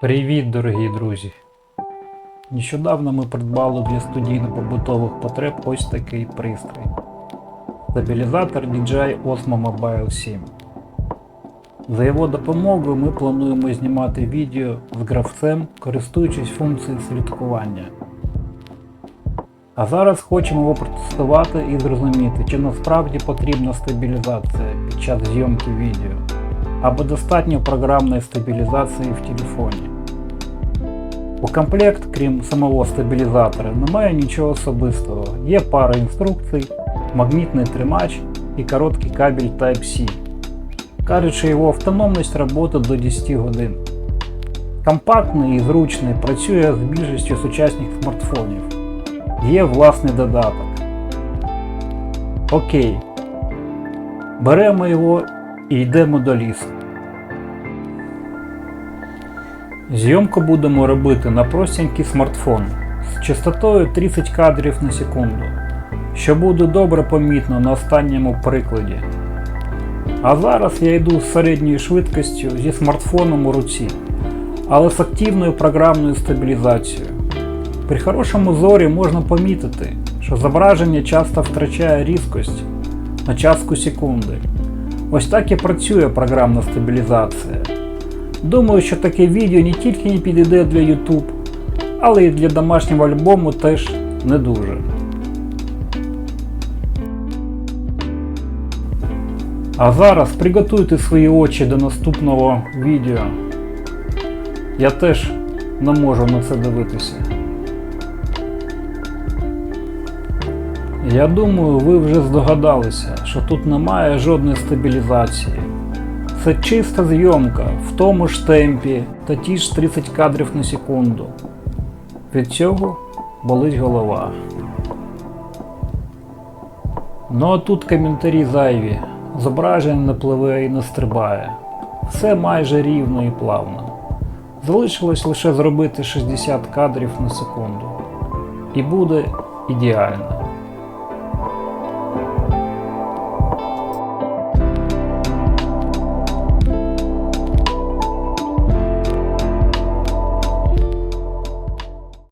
Привіт, дорогі друзі! Нещодавно ми придбали для студійно-побутових потреб ось такий пристрій. Стабілізатор DJI Osmo Mobile 7. За його допомогою ми плануємо знімати відео з гравцем, користуючись функцією слідкування. А зараз хочемо його протестувати і зрозуміти, чи насправді потрібна стабілізація під час зйомки відео, або достатньо програмної стабілізації в телефоні. У комплект, крім самого стабілізатора, немає нічого особистого. Є пара інструкцій, магнітний тримач і короткий кабель Type-C. Кажуть, що його автономність роботи до 10 годин. Компактний і зручний, працює з більшістю сучасних смартфонів. Є власний додаток. Окей. Беремо його і йдемо до лісу. Зйомку будемо робити на простенький смартфон з частотою 30 кадрів на секунду, що буде добре помітно на останньому прикладі. А зараз я йду з середньою швидкістю зі смартфоном у руці, але з активною програмною стабілізацією. При хорошому зорі можна помітити, що зображення часто втрачає різкость на частку секунди. Ось так і працює програмна стабілізація. Думаю, що таке відео не тільки не підійде для YouTube, але й для домашнього альбому теж не дуже. А зараз приготуйте свої очі до наступного відео. Я теж не можу на це дивитися. Я думаю, ви вже здогадалися, що тут немає жодної стабілізації. Це чиста зйомка в тому ж темпі та ті ж 30 кадрів на секунду. Від цього болить голова. Ну а тут коментарі зайві. Зображення не пливе і не стрибає. Все майже рівно і плавно. Залишилось лише зробити 60 кадрів на секунду. І буде ідеально.